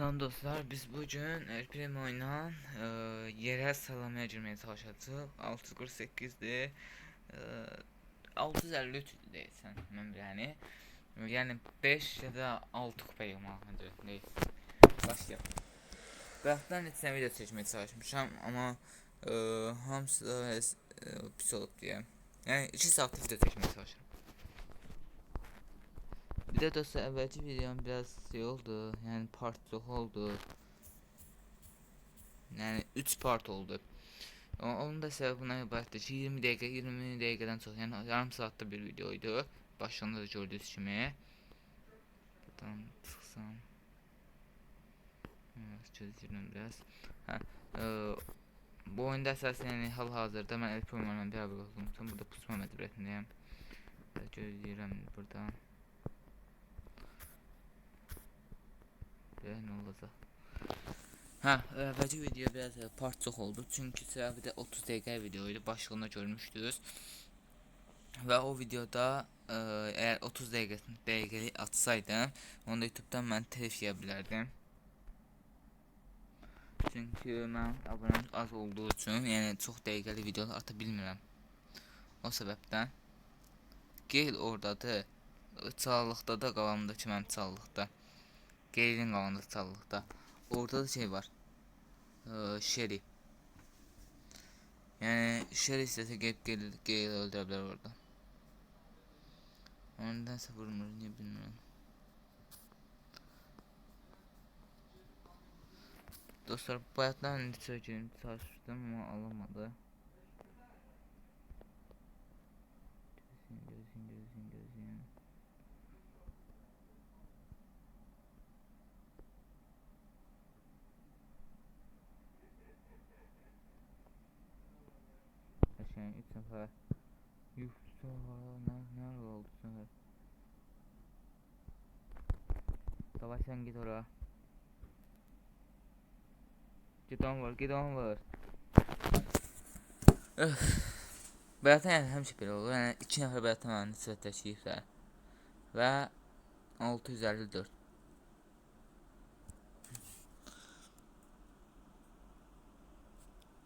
Selam dostlar, biz bugün Primo ile e, yerel sıralamaya girmeye çalışacağız. 648'de e, 653 deyilsən, mən yəni. Yəni 5 ya da 6 kupa yığmalıdır, deyil. Başlayalım. Bayaqdan neçə video çəkməyə çalışmışam, amma e, hamısı da e, pis olub deyə. Yəni 2 saat video çəkməyə çalışıram. De dostlar evvelki videom biraz şey oldu. Yani part çok oldu. Yani 3 part oldu. O- Onun da sebebi buna ibarettir ki 20 dakika 20 dakikadan çok yani yarım saatte bir videoydu. Başında da gördüğünüz gibi. Buradan çıksam. Evet çözüyorum biraz. Ha, e, bu oyunda esasen yani hal hazırda ben elp oynamanın bir haber oldum. Burada pusma mecburiyetindeyim. Gözləyirəm buradan. Olacak? Ha, evvelki video biraz e, part çok oldu. Çünkü sebebi de 30 dakika videoydu. Başlığında görmüştünüz. Ve o videoda e, eğer 30 dakika dakikali atsaydım, onu da YouTube'dan ben telif yiyebilirdim. Çünkü ben abonem az olduğu için yani çok dakikali videolar ata bilmirəm. O sebepten gel oradadır. Çalılıqda da qalanımda ki mənim çalılıqda. Gelin qalanında çalılıqda. Orada da şey var. Ee, Sherry. Yani Sherry istese gelip gel, gel öldürebilir orada. Ondansa vurmur niye bilmiyorum. Dostlar bayattan söyleyeceğim çalıştım ama alamadı. Gözün gözün gözün gözün. Aşağı 3 sefer. Yuh ne, ne oldu sefer? Savaş sen git oraya. Git on var, git on var. Öf. Bayatdan yəni həmişə belə olur. Yəni 2 nəfər bayatdan mənə nisbət təşkilsə və 654.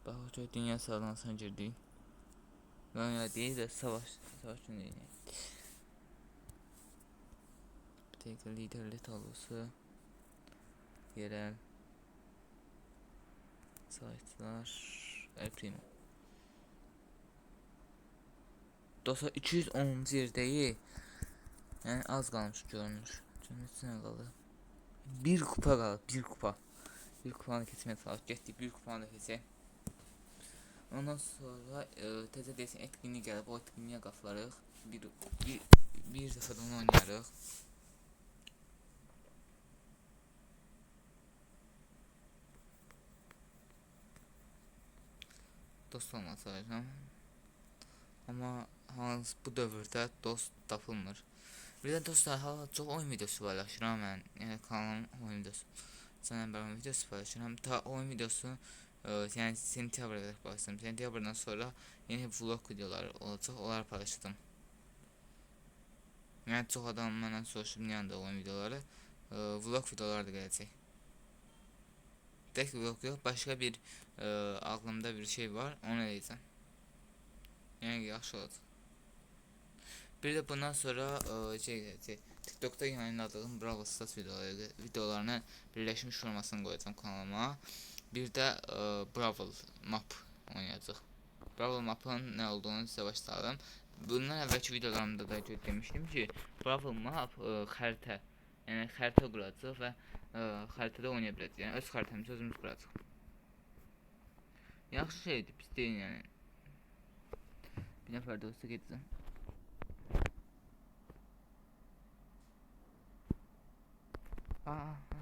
Bax dünya sağlamasına girdik. Dünya değil de savaş, savaş değil. Dakika liderlik tablosu. Yerel. Savaşçılar. El Primo. Dostlar 210 yerdəyi. Yəni az qalmış görünür. Cümləsinə qaldı. Bir kupa qaldı, bir kupa. Bir kupanı keçməyə çalış. Getdik, bir kupanı da. Ondan sonra e, təzə desin etkinlik gəlib, o etkinliyə qatlarıq. Bir, bir, bir dəfə də onu oynayarıq. Dost çalışacağım. Amma hans bu dövrdə dost tapılmır. Bir də dostlar, hala çox oyun videosu paylaşıram mən. Yəni kanalım oyun videosu. Sənə bir oyun videosu paylaşıram. Ta oyun videosu e, yəni sentyabrda qədər paylaşdım. Sentyabrdan sonra yeni vlog videoları olacaq, onları paylaşdım. Yəni çox adam məndən soruşub niyə anda oyun videoları, e, vlog videoları da gələcək. Tək vlog yox, başqa bir e, ağlımda bir şey var, onu eləyəcəm. Yəni yaxşı olacaq. Bir de bundan sonra e, şey gelecek. TikTok'ta yayınladığım Brawl Stars videoları, videolarının birleşmiş formasını koyacağım kanalıma. Bir de e, Brawl Map oynayacaq. Brawl Map'ın ne olduğunu size başlayalım. Bundan əvvəlki videolarımda da demiştim ki, Brawl Map e, xəritə, yəni xəritə quracaq və e, xəritədə oynaya biləcək. Yəni öz xəritəmizi özümüz quracaq. Yaxşı şeydir, pis deyil yəni. Bir nəfər də gedəcəm. Aa.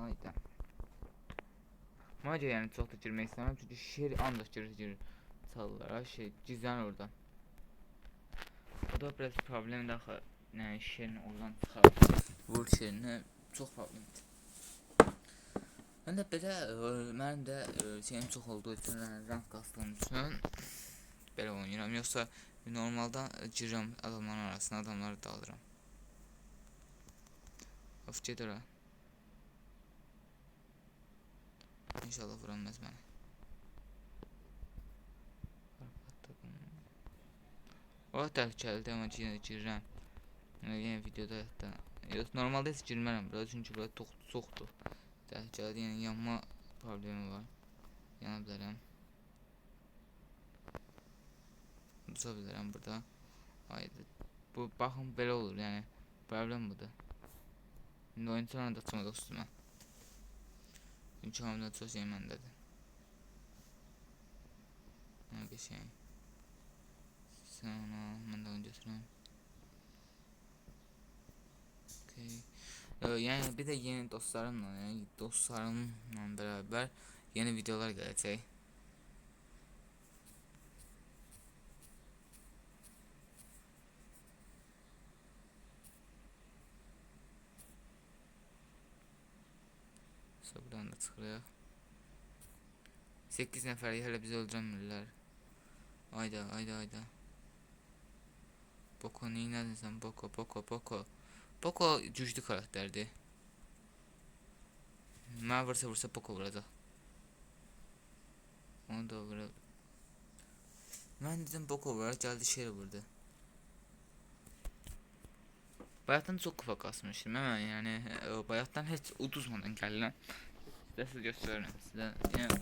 Ayda. Maca yani çok da girmek istemem çünkü şehir ancak girir girir çalılara şey gizlen oradan. O da biraz problem daha yani şehrin oradan çıkar. Vur şehrine çok problem. Ben de belə e, mən də e, şeyim çox olduğu üçün yəni rank qastığım üçün belə oynayıram. Yoxsa normalda girirəm adamların arasına, adamları dalıram. Of get İnşallah vuramaz beni. O amma yenə də girirəm. Yenə videoda hətta yox normalda heç girmərəm bura çünki bura çoxdur. Təhlükəlidir, yəni yanma problemi var. Yana bilərəm. Uza bilərəm burada. Haydi. Bu baxın belə olur, yəni problem budur. İndi oyun sonra da çıxmadı üstümə. Şey. Nə qəşəng. Sen onu al, mən də onu götürəm. Okay. Ee, yəni bir də yeni dostlarımla, yəni dostlarımla bərabər yeni videolar gələcək. So buradan da çıxırıq. 8 nəfəri hələ bizi öldürəmirlər. Ayda, ayda, ayda. Boko neynədin sən? Boko, Boko, Boko. Boko güclü karakterdir. Mən vursa vursa Boko vuracaq. Onu da vura. Mən dedim Boko vurar, gəldi şey vurdu. Bayatdan çox kupa kasmışdım ama yani e, bayattan heç uduzmadan gəlirəm. Sizə siz göstərirəm sizə. Yəni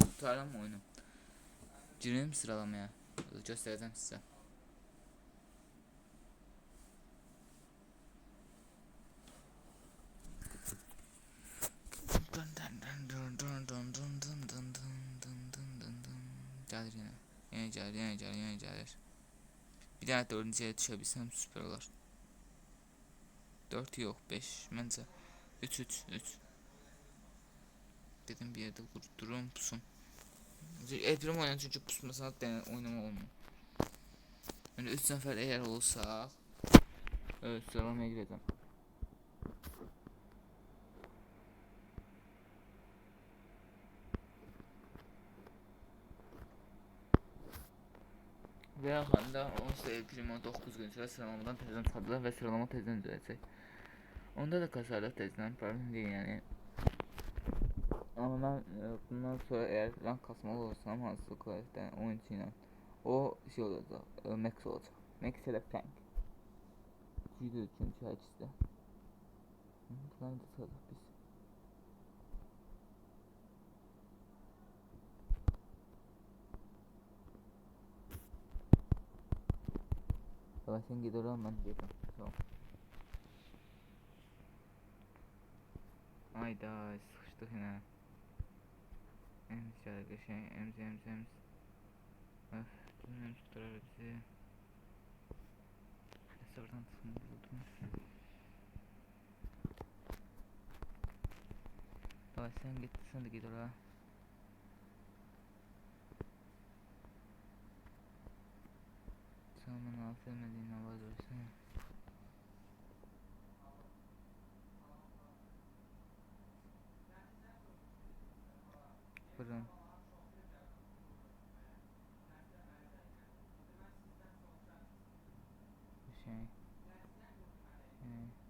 tutarım oyunu. Girim sıralamaya. Göstərəcəm sizə. Gəlir yenə. Yenə gəlir, yenə gəlir, yenə gəlir. Bir dənə dördüncüyə düşə bilsəm süper olar. 4 yok 5 bence 3 3 3 dedim bir yerde durun pusun Elprim oynayan çünkü pusmasına da oynama olmuyor. Yani 3 sefer eğer olsa evet sıralamaya gireceğim. Ve Handa 10 Elprim 9 gün sonra sıralamadan tezden çıkardılar ve sıralama tezden düzelecek Onda da kasarda tezden problem değil yani. Ama ben e, bundan sonra eğer rank kasmalı olursam hansı kıyafetten oyuncuyla o şey olacak, e, max olacak. Max tank. Cüydü çünkü ikisi de. Buradan da sağlık biz. Sen gidiyorum ben gidiyorum. Tamam. Hayda sıkıştık yine. Emz ya şey emz emz emz. Öf düzgün tutturar bizi. Neyse buradan tıkını buldum. Vay sen git sen de git oraya. Sen bana affedemediğin avaz versene. Fırın. Bir şey. Ee,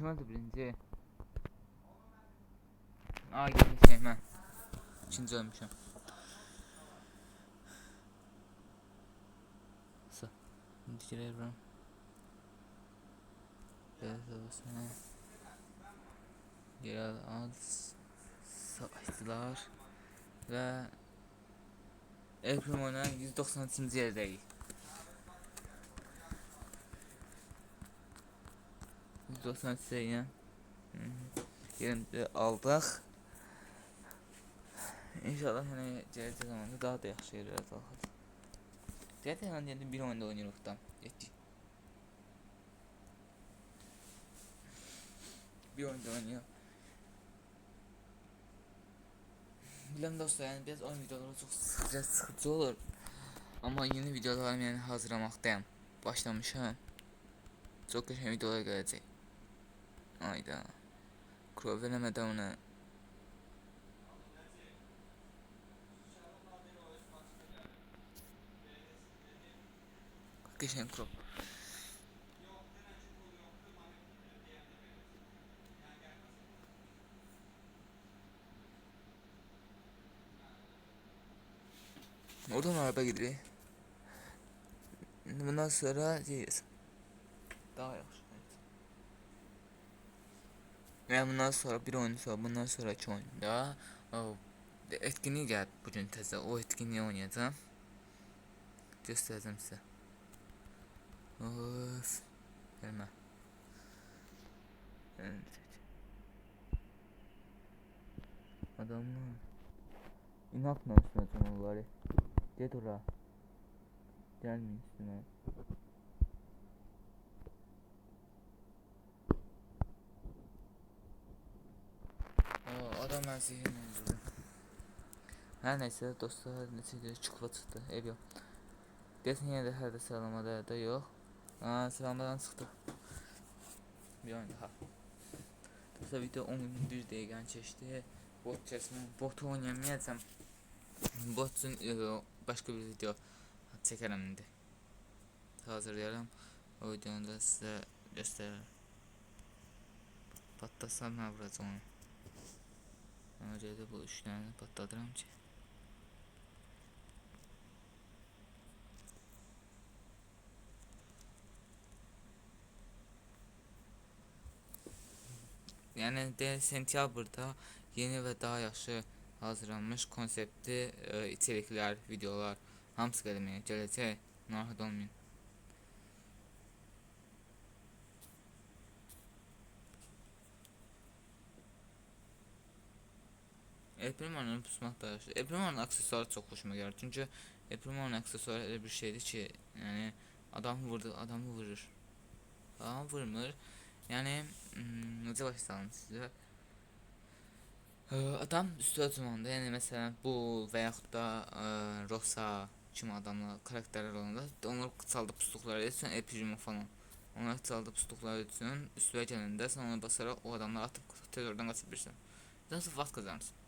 Kim öldü birinci? Aa geldi şey ben. İkinci ölmüşüm. Şimdi girelim. Beyaz havasına. Yerel az savaşçılar ve April oynayan 193. yerdeyiz. 193 seviye. Yerinde aldık. İnşallah hani gelecek zamanda daha da yaxşı yerlərə qalxacaq. Zaten ben dedim bir oyunda oynayırıq da. Getdik. Bir oyunda oynayaq. Bilmem dostlar yani biraz oyun videoları çok sıkıcı, sıkıcı olur. Ama yeni videolar yani hazırlamakdayım. Başlamışım. Çok güzel videolar gelecek. Ayda. Kuro veremeden ona. Qəşəng crop. Oradan araba gidiyor. Bundan sonra diyeceğiz. Daha yaxşı. Yani bundan sonra bir oyun sonra bundan sonraki oyunda etkinliği geldi bugün teze o etkinliği oynayacağım. Göstereceğim size. Of. Gelme. Evet. Adamlar. İnatla üstüne canavarı. Gel ora. Gelmeyin üstüne. Aa, adam ben zehirle öldürdüm. Her neyse dostlar neticede çukurda çıktı. Ev yok. Desin yine de her de sıralamada da yok. Aa sıralamadan çıktı. Bir oyun daha. Dostlar video 10 bir dəqiqəni keçdi. Bot kesmə, botu oynayamayacağam. Bot üçün e, başqa bir video çəkərəm indi. Hazırlayarım. O videonu da sizə göstərərəm. Patlasam nə vuracam onu. Görə də bu üç dənəni patladıram ki. Yəni də sentyabrda yeni və daha yaxşı hazırlanmış konseptli e, içeriklər, videolar hamısı qələməyə gələcək. Narahat olmayın. Eprimanın pusmaq da yaxşı. Eprimanın aksesuarı çox xoşuma gəlir. Çünki Eprimanın aksesuarı elə bir şeydir ki, yəni adam vurdu, adamı vurur. Adam vurmur. Yəni hmm, necə başlayalım sizə? Ə, Adam üstə tutmanda, yəni məsələn bu və yaxud da ə, Rosa kimi adamlar karakterlər olanda onlar qısaldı pusluqları etsən epijimi falan. Onlar qısaldı pusluqları etsən üstə gələndə sən ona basaraq o adamları atıb tez oradan qaça bilirsən. Nasıl vaxt qazanırsın?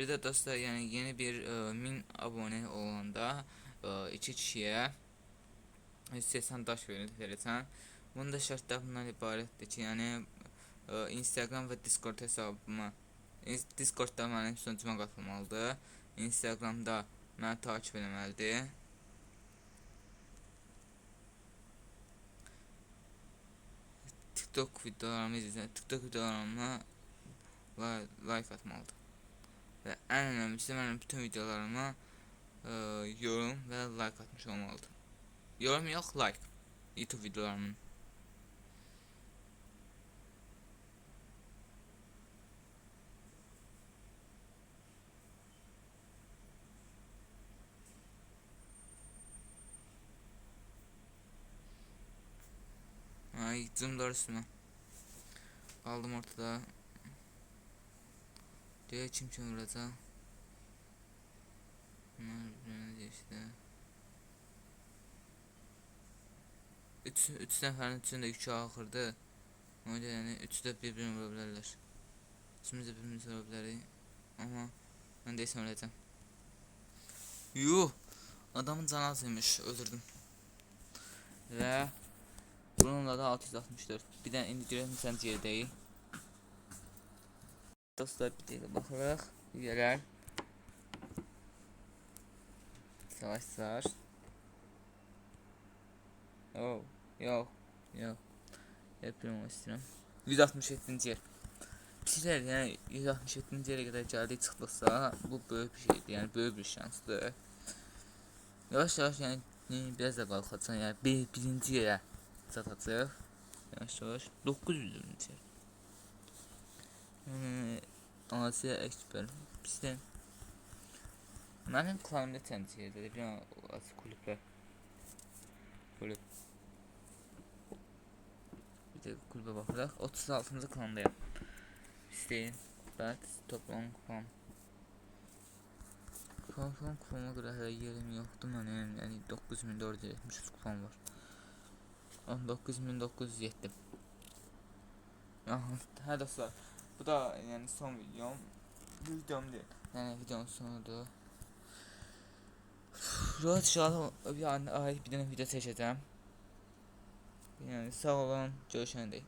Bir de dostlar yani yeni bir e, min abone olanda e, iki kişiye 180 daş verir, verirsən. Bunun da şərtləri bundan ibarətdir ki, yəni e, Instagram və Discord hesabıma Discordda mənim sunucuma qatılmalıdır. Instagramda məni takip etməlidir. TikTok videolarımı izləyən, TikTok videolarıma like atmalıdır. Və ən önəmlisi mənim bütün videolarıma ə, yorum və like atmış olmalıdır. Yorum yox, like. YouTube videolarımın. Ay zımlar üstüme. Aldım ortada. Diye çim vuracağım. Bunlar geçti. Üç, üç nəfərin üçün də yükü axırdı. Ona görə yəni üçü də bir-birini. İkimiz də birbirimizi vura bilərik. Amma mən deysəm. Yuh! Adamın canı az imiş, öldürdüm. Və bununla da 664. Bir də indi görək neçənci yerdəyik. Dostlar bir dəqiqə baxırıq. Üyələr. Savaşlar. Oh, yox, yox. Yapıyorum istəyirəm. 167-ci yer. Pislər, yəni 167-ci yerə qədər gəldik çıxdıqsa, bu böyük bir şeydir, yəni böyük bir şansdır. Yavaş yavaş yəni, biraz da qalxacaq, yəni bir, birinci yerə çatacaq. Yavaş yavaş 900-cü yer. Yəni Asiya ekspert. Pisdən. Mənim klanımda təmsil edir. Bir an Asiya kulüblər. Kulüb. Bir de kulübe baxıraq. 36-cı klandayım. İstəyin. Bət toplam kupam. Toplam kupama görə hələ yerim yoxdur mənim. Yəni 9473 kupam var. 19907. Aha, hə dostlar. Bu da yani son videom. Bu videom değil. Yani videonun sonuydu. Rahat şu an bir an ay bir tane video seçeceğim. Yani sağ olun. Görüşene dek.